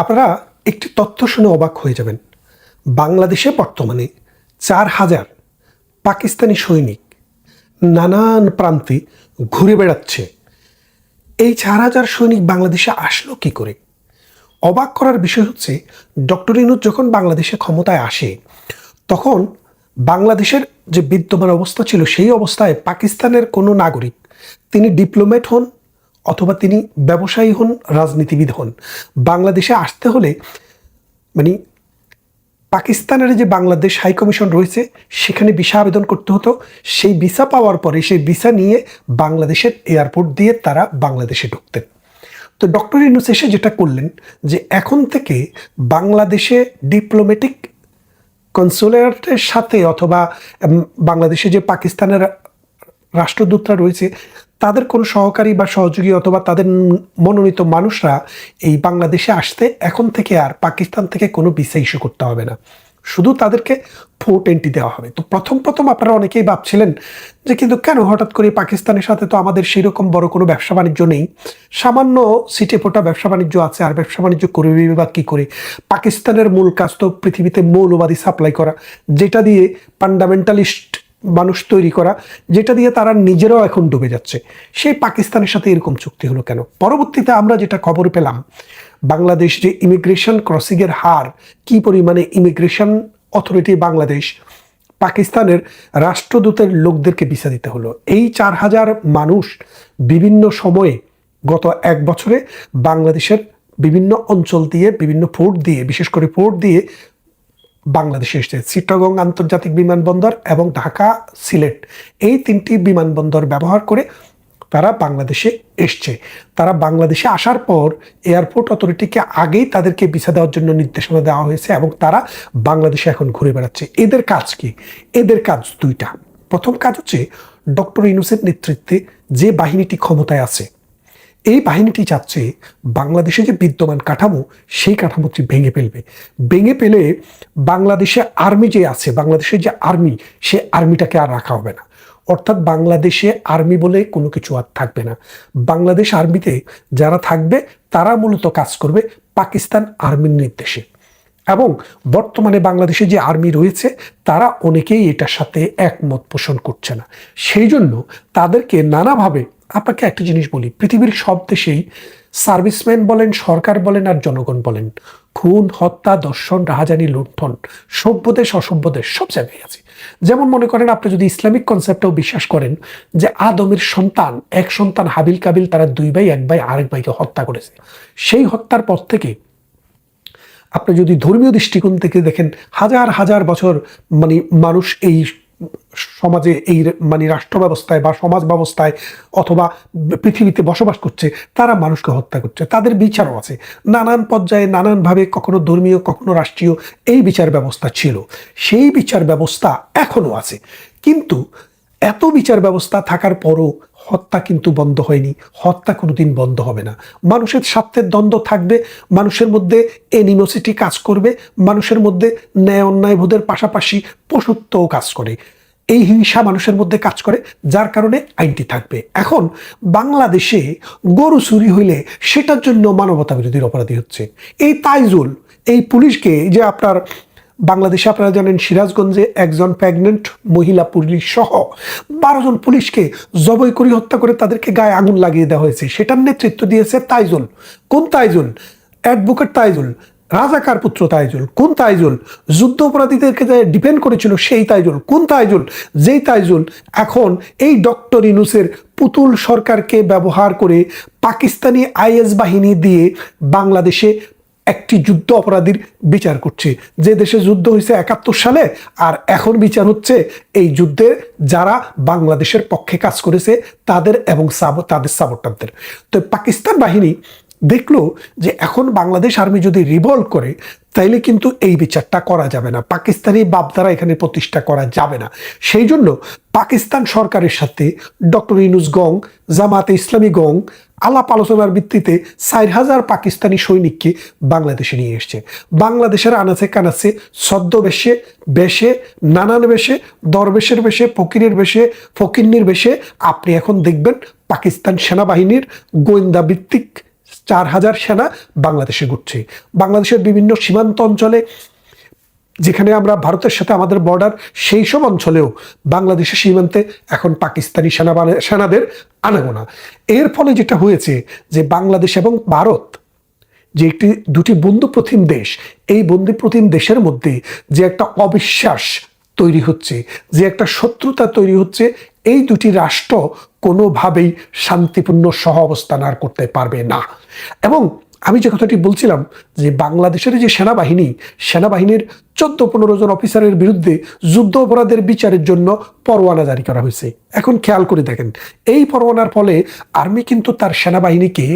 আপনারা একটি তথ্য শুনে অবাক হয়ে যাবেন। বাংলাদেশে বর্তমানে চার হাজার পাকিস্তানি সৈনিক নানান প্রান্তে ঘুরে বেড়াচ্ছে। এই চার হাজার সৈনিক বাংলাদেশে আসলো কি করে? অবাক করার বিষয় হচ্ছে, ডক্টর ইনুজ যখন বাংলাদেশে ক্ষমতায় আসে, তখন বাংলাদেশের যে বিদ্যমান অবস্থা ছিল, সেই অবস্থায় পাকিস্তানের কোনো নাগরিক তিনি ডিপ্লোমেট হন অথবা তিনি ব্যবসায়ী হন, রাজনীতিবিদ হন। বাংলাদেশে আসতে হলে মানে পাকিস্তানের যে বাংলাদেশ হাই কমিশন রয়েছে, সেখানে ভিসা আবেদন করতে হতো। সেই ভিসা পাওয়ার পরে, সেই ভিসা নিয়ে বাংলাদেশের এয়ারপোর্ট দিয়ে তারা বাংলাদেশে ঢুকতেন। তো ডক্টর ইনুস এসে যেটা করলেন, যে এখন থেকে বাংলাদেশে ডিপ্লোম্যাটিক কনসুলেটের সাথে অথবা বাংলাদেশে যে পাকিস্তানের রাষ্ট্রদূতরা রয়েছে, তাদের কোনো সহকারী বা সহযোগী অথবা তাদের মনোনীত মানুষরা এই বাংলাদেশে আসতে এখন থেকে আর পাকিস্তান থেকে কোনো ভিসা ইস্যু করতে হবে না। শুধু তাদেরকে ফোর্ট এন্ট্রি দেওয়া হবে। তো প্রথম প্রথম আপনারা অনেকেই ভাবছিলেন যে কিন্তু কেন হঠাৎ করে পাকিস্তানের সাথে তো আমাদের সেরকম বড় কোনো ব্যবসা বাণিজ্য নেই। সামান্য সিটে ফোটা ব্যবসা বাণিজ্য আছে, আর ব্যবসা বাণিজ্য করবে বা কী করে? পাকিস্তানের মূল কাজ তো পৃথিবীতে মৌলবাদী সাপ্লাই করা, যেটা দিয়ে ফান্ডামেন্টালিস্ট মানুষ তৈরি করা, যেটা দিয়ে তারা নিজেরাও এখন ডুবে যাচ্ছে। সেই পাকিস্তানের সাথে এরকম চুক্তি হলো কেন? পরবর্তীতে আমরা যেটা খবর পেলাম, বাংলাদেশ যে ইমিগ্রেশন ক্রসিংয়ের হার, কি পরিমাণে ইমিগ্রেশন অথরিটি বাংলাদেশ, পাকিস্তানের রাষ্ট্রদূতের লোকদেরকে ভিসা দিতে হলো। এই চার হাজার মানুষ বিভিন্ন সময়ে গত এক বছরে বাংলাদেশের বিভিন্ন অঞ্চল দিয়ে, বিভিন্ন ফোর্ট দিয়ে, বিশেষ করে ফোর্ট দিয়ে বাংলাদেশে এসেছে। চিট্টগং আন্তর্জাতিক বিমানবন্দর এবং ঢাকা সিলেট এই তিনটি বিমানবন্দর ব্যবহার করে তারা বাংলাদেশে এসছে। তারা বাংলাদেশে আসার পর এয়ারপোর্ট অথরিটিকে আগেই তাদেরকে ভিসা দেওয়ার জন্য নির্দেশনা দেওয়া হয়েছে এবং তারা বাংলাদেশে এখন ঘুরে বেড়াচ্ছে। এদের কাজ কি? এদের কাজ দুইটা। প্রথম কাজ হচ্ছে ডক্টর ইনুসের নেতৃত্বে যে বাহিনীটি ক্ষমতায় আছে এই বাহিনীটি চাচ্ছে বাংলাদেশে যে বিদ্যমান কাঠামো, সেই কাঠামোটি ভেঙে ফেলবে। ভেঙে ফেলে বাংলাদেশে আর্মি যে আছে, বাংলাদেশের যে আর্মি সে আর্মিটাকে আর রাখা হবে না। অর্থাৎ বাংলাদেশে আর্মি বলে কোনো কিছু আর থাকবে না। বাংলাদেশ আর্মিতে যারা থাকবে, তারা মূলত কাজ করবে পাকিস্তান আর্মির নির্দেশে। এবং বর্তমানে বাংলাদেশে যে আর্মি রয়েছে, তারা অনেকেই এটার সাথে একমত পোষণ করছে না। সেই জন্য তাদেরকে নানাভাবে আপনাকে একটা জিনিস বলি, পৃথিবীর সব দেশেই সার্ভিসম্যান বলেন, সরকার বলেন আর জনগণ বলেন, খুন, হত্যা, দর্শন, রাহাজানি, লুণ্ঠন, সভ্য দেশ, অসভ্য দেশ, সব জায়গায় আছে। যেমন মনে করেন আপনি যদি ইসলামিক কনসেপ্টটাও বিশ্বাস করেন যে আদমের সন্তান, এক সন্তান হাবিল কাবিল তারা দুই ভাই, এক ভাই, আরেক ভাইকে হত্যা করেছে, সেই হত্যার পর থেকে আপনি যদি ধর্মীয় দৃষ্টিকোণ থেকে দেখেন, হাজার হাজার বছর মানে মানুষ এই সমাজে এই মানে রাষ্ট্র ব্যবস্থায় বা সমাজ ব্যবস্থায় অথবা পৃথিবীতে বসবাস করছে, তারা মানুষকে হত্যা করছে। তাদের বিচারও আছে। নানান পর্যায়ে নানানভাবে কখনো ধর্মীয়, কখনো রাষ্ট্রীয় এই বিচার ব্যবস্থা ছিল। সেই বিচার ব্যবস্থা এখনও আছে। কিন্তু এত বিচার ব্যবস্থা থাকার পরও হত্যা কিন্তু বন্ধ হয়নি, হত্যা কোনোদিন বন্ধ হবে না। মানুষের স্বার্থের দ্বন্দ্ব থাকবে, মানুষের মধ্যে এনিমোসিটি কাজ করবে, মানুষের মধ্যে ন্যায় অন্যায় বোধের পাশাপাশি পশুত্বও কাজ করে। এই হিংসা মানুষের মধ্যে কাজ করে, যার কারণে আইনটি থাকবে। এখন বাংলাদেশে গরু চুরি হইলে সেটার জন্য মানবতা বিরোধীর অপরাধী হচ্ছে। এই তাইজুল, এই পুলিশকে যে আপনার বাংলাদেশে আপনারা জানেন সিরাজগঞ্জে একজন প্রেগনেন্ট মহিলা পুলিশ সহ বারো জন পুলিশকে জবই করে হত্যা করে তাদেরকে গায়ে আগুন লাগিয়ে দেওয়া হয়েছে। সেটার নেতৃত্ব দিয়েছে তাইজুল। কোন তাইজুল? অ্যাডভোকেট তাইজুল। রাজাকার পুত্র তাইজুল। কোন তাইজুল? যুদ্ধ অপরাধীদেরকে ডিপেন্ড করেছিল সেই তাইজুল। কোন তাইজুল? যেই তাইজুল এখন এই ডক্টর ইনুসের পুতুল সরকারকে ব্যবহার করে পাকিস্তানি আইএস বাহিনী দিয়ে বাংলাদেশে একটি যুদ্ধ অপরাধীর বিচার করছে। যে দেশে যুদ্ধ হয়েছে একাত্তর সালে, আর এখন বিচার হচ্ছে এই যুদ্ধে যারা বাংলাদেশের পক্ষে কাজ করেছে, তাদের এবং তাদের সাবটারদের তো পাকিস্তান বাহিনী দেখল যে এখন বাংলাদেশ আর্মি যদি রিভলভ করে, তাইলে কিন্তু এই বিচারটা করা যাবে না। পাকিস্তানি বাপ দ্বারা এখানে প্রতিষ্ঠা করা যাবে না। সেই জন্য পাকিস্তান সরকারের সাথে ডক্টর ইনুস গং, জামাতে ইসলামী গং আলাপ আলোচনার ভিত্তিতে চার হাজার পাকিস্তানি সৈনিককে বাংলাদেশে নিয়ে এসছে। বাংলাদেশের আনাচে কানাচে ছদ্মবেশে, বেশে, নানান বেশে, দরবেশের বেশে, ফকিরের বেশে, ফকিন্নির বেশে আপনি এখন দেখবেন পাকিস্তান সেনাবাহিনীর গোয়েন্দা ভিত্তিক চার হাজার সেনা বাংলাদেশে ঘুরছে। বাংলাদেশের বিভিন্ন সীমান্ত অঞ্চলে যেখানে আমরা ভারতের সাথে আমাদের বর্ডার সেই সব অঞ্চলেও বাংলাদেশের সীমান্তে এখন পাকিস্তানি সেনা সেনাদের আনাগোনা। এর ফলে যেটা হয়েছে যে বাংলাদেশ এবং ভারত যে একটি, দুটি বন্ধু প্রতিম দেশ, এই বন্ধু প্রতিম দেশের মধ্যে যে একটা অবিশ্বাস তৈরি হচ্ছে, যে একটা শত্রুতা তৈরি হচ্ছে, এই দুটি রাষ্ট্র কোনোভাবেই শান্তিপূর্ণ সহ অবস্থান আর করতে পারবে না। এবং আমি যে কথাটি বলছিলাম যে বাংলাদেশের যে সেনাবাহিনী, সেনাবাহিনীর চোদ্দ পনেরো জন অফিসারের বিরুদ্ধে যুদ্ধ অপরাধের বিচারের জন্য পরোয়ানা জারি করা হয়েছে। এখন খেয়াল করে দেখেন, এই পরোয়ানার ফলে আর্মি কিন্তু তার সেনাবাহিনীকে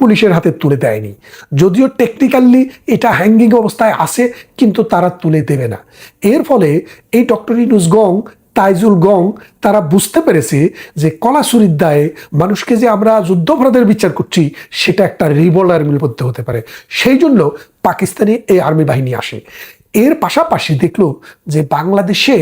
পুলিশের হাতে তুলে দেয়নি। যদিও টেকনিক্যালি এটা হ্যাঙ্গিং অবস্থায় আছে, কিন্তু তারা তুলে দেবে না। এর ফলে এই ডক্টর ইনুস গং তাইজুল গং, তারা বুঝতে পেরেছে যে কলাসুরির দায়ে মানুষকে যে আমরা যুদ্ধাপরাধের বিচার করছি, সেটা একটা রিবল আর্মির মধ্যে হতে পারে। সেই জন্য পাকিস্তানি এই আর্মি বাহিনী আসে। এর পাশাপাশি দেখল যে বাংলাদেশে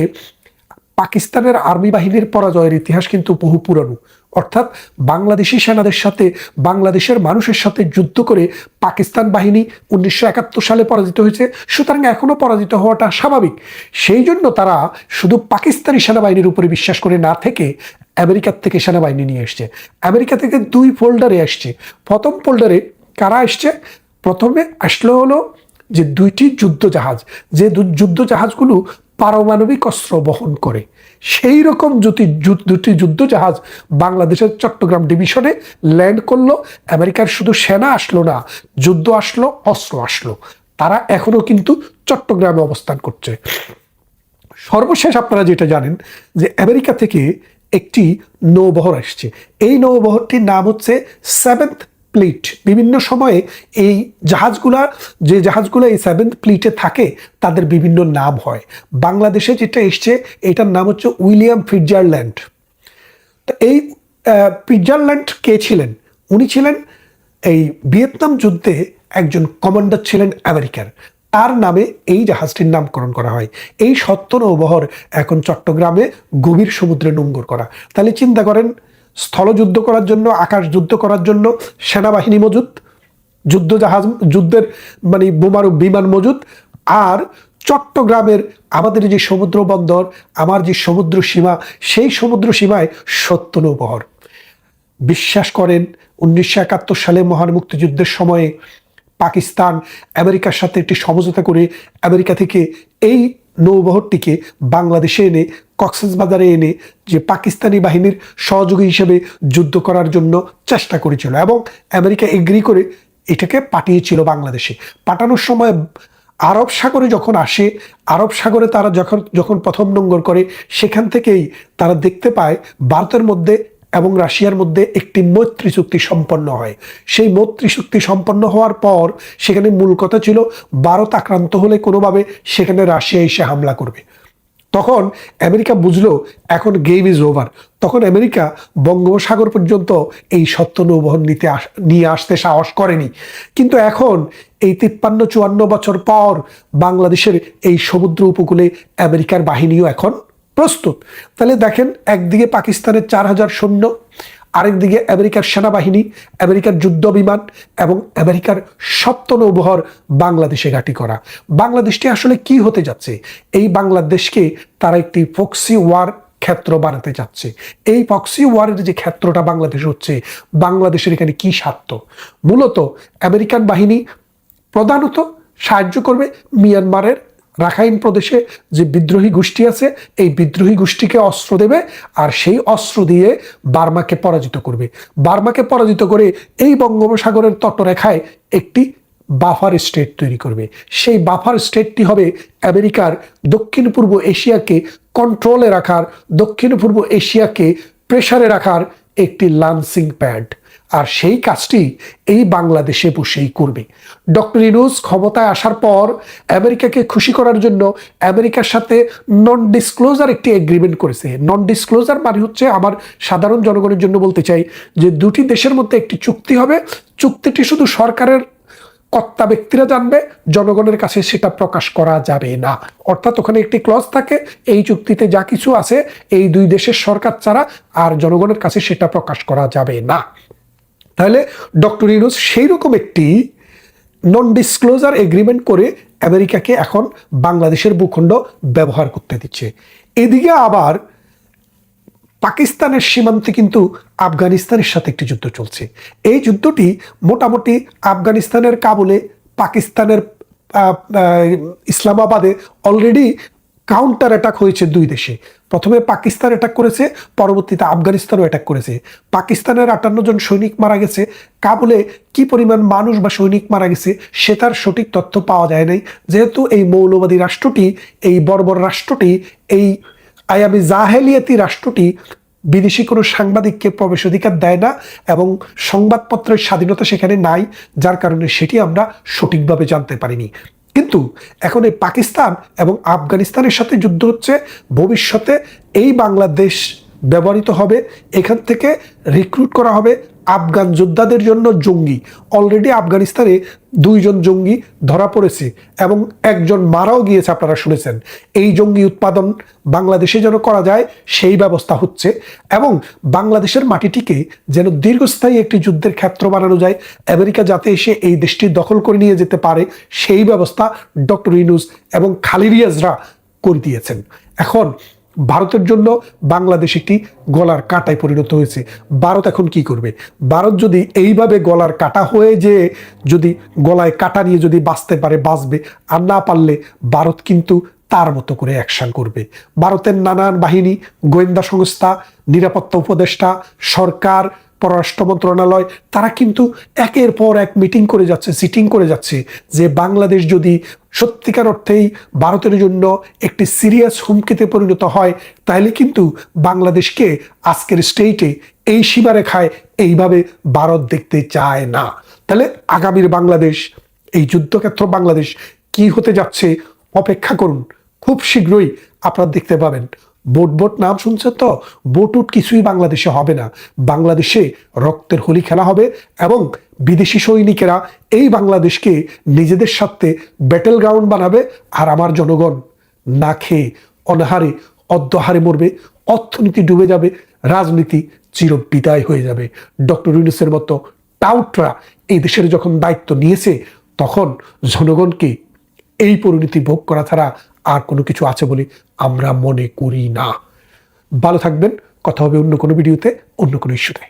পাকিস্তানের আর্মি বাহিনীর পরাজয়ের ইতিহাস কিন্তু বহু পুরানো। অর্থাৎ বাংলাদেশি সেনাদের সাথে বাংলাদেশের মানুষের সাথে যুদ্ধ করে পাকিস্তান বাহিনী উনিশশো একাত্তর সালে পরাজিত হয়েছে। সুতরাং এখনও পরাজিত হওয়াটা স্বাভাবিক। সেই জন্য তারা শুধু পাকিস্তানি সেনাবাহিনীর উপরে বিশ্বাস করে না থেকে আমেরিকার থেকে সেনাবাহিনী নিয়ে এসছে। আমেরিকা থেকে দুই ফোল্ডারে আসছে। প্রথম ফোল্ডারে কারা আসছে প্রথমে আসলো হলো যে দুইটি যুদ্ধ জাহাজ যে যুদ্ধ জাহাজগুলো পারমাণবিক অস্ত্র বহন করে। সেই রকম দুটি যুদ্ধ জাহাজ বাংলাদেশের চট্টগ্রাম ডিভিশনে ল্যান্ড করল। আমেরিকার শুধু সেনা আসলো না, যুদ্ধ আসলো, অস্ত্র আসলো। তারা এখনও কিন্তু চট্টগ্রামে অবস্থান করছে। সর্বশেষ আপনারা যেটা জানেন যে আমেরিকা থেকে একটি নৌবহর আসছে। এই নৌবহরটির নাম হচ্ছে সেভেন্থ প্লিট। বিভিন্ন সময়ে এই জাহাজগুলা, যে জাহাজগুলো এই সেভেন্থ প্লিটে থাকে, তাদের বিভিন্ন নাম হয়। বাংলাদেশে যেটা এসছে, এটার নাম হচ্ছে উইলিয়াম ফিটজারল্যান্ড। তো এই ফিটজারল্যান্ড কে ছিলেন? উনি ছিলেন এই ভিয়েতনাম যুদ্ধে একজন কমান্ডার ছিলেন আমেরিকার। তার নামে এই জাহাজটির নামকরণ করা হয়। এই সত্য নৌবহর এখন চট্টগ্রামে গভীর সমুদ্রে নোঙ্গর করা। তাহলে চিন্তা করেন স্থলযুদ্ধ করার জন্য, আকাশ যুদ্ধ করার জন্য, সেনাবাহিনী মজুদ যুদ্ধ জাহাজ যুদ্ধের মানে বোমারু বিমান মজুদ, আর চট্টগ্রামের আমাদের যে সমুদ্র বন্দর, আমার যে সমুদ্র সীমা, সেই সমুদ্র সীমায় সত্য নৌবহর। বিশ্বাস করেন, উনিশশো একাত্তর সালে মহান মুক্তিযুদ্ধের সময়ে পাকিস্তান আমেরিকার সাথে একটি সমঝোতা করে আমেরিকা থেকে এই নৌবহরটিকে বাংলাদেশে এনে কক্সবাজারে এনে যে পাকিস্তানি বাহিনীর সহযোগী হিসেবে যুদ্ধ করার জন্য চেষ্টা করেছিল এবং আমেরিকা এগ্রি করে এটাকে পাঠিয়েছিল বাংলাদেশে। পাঠানোর সময় আরব সাগরে যখন আসে, আরব সাগরে তারা যখন যখন প্রথম নোঙ্গর করে, সেখান থেকেই তারা দেখতে পায় ভারতের মধ্যে এবং রাশিয়ার মধ্যে একটি মৈত্রী চুক্তি সম্পন্ন হয়। সেই মৈত্রী চুক্তি সম্পন্ন হওয়ার পর সেখানে মূল কথা ছিল, ভারত আক্রান্ত হলে কোনোভাবে সেখানে রাশিয়া এসে হামলা করবে। তখন আমেরিকা বুঝলো এখন গেম ইজ ওভার তখন আমেরিকা বঙ্গোপসাগর পর্যন্ত এই সত্য নৌবহন নিতে নিয়ে আসতে সাহস করেনি। কিন্তু এখন এই তিপ্পান্ন চুয়ান্ন বছর পর বাংলাদেশের এই সমুদ্র উপকূলে আমেরিকার বাহিনীও এখন প্রস্তুত। তাহলে দেখেন একদিকে পাকিস্তানের চার হাজার সৈন্য আরেকদিকে আমেরিকার সেনাবাহিনী, আমেরিকার যুদ্ধ বিমান এবং আমেরিকার সপ্ত নৌবহর বাংলাদেশে ঘাঁটি করা। বাংলাদেশটি আসলে কি হতে যাচ্ছে? এই বাংলাদেশকে তারা একটি ফক্সি ওয়ার ক্ষেত্র বানাতে চাচ্ছে। এই পক্সি ওয়ারের যে ক্ষেত্রটা বাংলাদেশ হচ্ছে, বাংলাদেশের এখানে কি স্বার্থ? মূলত আমেরিকান বাহিনী প্রধানত সাহায্য করবে মিয়ানমারের রাখাইন প্রদেশে যে বিদ্রোহী গোষ্ঠী আছে, এই বিদ্রোহী গোষ্ঠীকে অস্ত্র দেবে আর সেই অস্ত্র দিয়ে বার্মাকে পরাজিত করবে। বার্মাকে পরাজিত করে এই বঙ্গোপসাগরের তটরেখায় একটি বাফার স্টেট তৈরি করবে। সেই বাফার স্টেটটি হবে আমেরিকার দক্ষিণ পূর্ব এশিয়াকে কন্ট্রোলে রাখার দক্ষিণ পূর্ব এশিয়াকে প্রেসারে রাখার একটি লান্সিং প্যাড আর সেই কাজটি এই বাংলাদেশে বসেই করবে। ডক্টর ইনুস ক্ষমতায় আসার পর আমেরিকাকে খুশি করার জন্য আমেরিকার সাথে নন ডিসক্লোজার একটি এগ্রিমেন্ট করেছে। নন ডিসক্লোজার মানে হচ্ছে আমার সাধারণ জনগণের জন্য বলতে চাই যে দুটি দেশের মধ্যে একটি চুক্তি হবে। চুক্তিটি শুধু সরকারের কর্তা ব্যক্তিরা জানবে, জনগণের কাছে সেটা প্রকাশ করা যাবে না। অর্থাৎ ওখানে একটি ক্লজ থাকে, এই চুক্তিতে যা কিছু আছে, এই দুই দেশের সরকার ছাড়া আর জনগণের কাছে সেটা প্রকাশ করা যাবে না। তাহলে ডক্টর ইউনুস সেই রকম একটি নন ডিসক্লোজার এগ্রিমেন্ট করে আমেরিকাকে এখন বাংলাদেশের ভূখণ্ড ব্যবহার করতে দিচ্ছে। এদিকে আবার পাকিস্তানের সীমান্তে কিন্তু আফগানিস্তানের সাথে একটি যুদ্ধ চলছে। এই যুদ্ধটি মোটামুটি আফগানিস্তানের কাবুলে পাকিস্তানের ইসলামাবাদে অলরেডি কাউন্টার অ্যাটাক হয়েছে দুই দেশে। প্রথমে পাকিস্তান অ্যাটাক করেছে, পরবর্তীতে আফগানিস্তানও অ্যাটাক করেছে। পাকিস্তানের আটান্ন জন সৈনিক মারা গেছে। কাবুলে কি পরিমাণ মানুষ বা সৈনিক মারা গেছে সে তার সঠিক তথ্য পাওয়া যায় নাই। যেহেতু এই মৌলবাদী রাষ্ট্রটি, এই বর্বর রাষ্ট্রটি, এই আয়ামি জাহেলিয়াতি রাষ্ট্রটি বিদেশি কোনো সাংবাদিককে প্রবেশ অধিকার দেয় না এবং সংবাদপত্রের স্বাধীনতা সেখানে নাই, যার কারণে সেটি আমরা সঠিকভাবে জানতে পারিনি। কিন্তু এখন এই পাকিস্তান এবং আফগানিস্তানের সাথে যুদ্ধ হচ্ছে ভবিষ্যতে এই বাংলাদেশ ব্যবহৃত হবে। এখান থেকে রিক্রুট করা হবে আফগান যোদ্ধাদের জন্য জঙ্গি। অলরেডি আফগানিস্তানে দুইজন জঙ্গি ধরা পড়েছে এবং একজন মারাও গিয়েছে আপনারা শুনেছেন। এই জঙ্গি উৎপাদন বাংলাদেশে যেন করা যায়, সেই ব্যবস্থা হচ্ছে এবং বাংলাদেশের মাটিটিকে যেন দীর্ঘস্থায়ী একটি যুদ্ধের ক্ষেত্র বানানো যায়, আমেরিকা যাতে এসে এই দেশটি দখল করে নিয়ে যেতে পারে, সেই ব্যবস্থা ডক্টর ইনুস এবং খালিরিয়াজরা করে দিয়েছেন। এখন ভারতের জন্য বাংলাদেশ একটি গলার কাঁটায় পরিণত হয়েছে। ভারত এখন কি করবে? ভারত যদি এইভাবে গলার কাটা হয়ে যে যদি গলায় কাটা নিয়ে যদি বাঁচতে পারে, বাঁচবে, আর না পারলে ভারত কিন্তু তার মতো করে অ্যাকশন করবে। ভারতের নানান বাহিনী, গোয়েন্দা সংস্থা, নিরাপত্তা উপদেষ্টা, সরকার পররাষ্ট্র মন্ত্রণালয়, তারা কিন্তু একের পর এক মিটিং করে যাচ্ছে সিটিং করে যাচ্ছে যে বাংলাদেশ যদি সত্যিকার অর্থেই ভারতের জন্য একটি সিরিয়াস হুমকিতে পরিণত হয়, তাহলে কিন্তু বাংলাদেশকে আজকের স্টেটে এই সীমারেখায় এইভাবে ভারত দেখতে চায় না। তাহলে আগামীর বাংলাদেশ, এই যুদ্ধক্ষেত্র বাংলাদেশ কি হতে যাচ্ছে, অপেক্ষা করুন। খুব শীঘ্রই আপনারা দেখতে পাবেন। বোট বোট নাম শুনছেন তো? বোট উট কিছুই বাংলাদেশে হবে না। বাংলাদেশে রক্তের হোলি খেলা হবে এবং বিদেশি সৈনিকেরা এই বাংলাদেশকে নিজেদের সাথে ব্যাটেল গ্রাউন্ড বানাবে আর আমার জনগণ না খেয়ে অনাহারে অদ্যহারে মরবে, অর্থনীতি ডুবে যাবে, রাজনীতি চির বিদায় হয়ে যাবে। ডক্টর ইউনুসের মতো টাউটরা এই দেশের যখন দায়িত্ব নিয়েছে, তখন জনগণকে এই পরিণতি ভোগ করা ছাড়া আর কোনো কিছু আছে বলে আমরা মনে করি না। ভালো থাকবেন, কথা হবে অন্য কোনো ভিডিওতে, অন্য কোনো ইস্যুতে।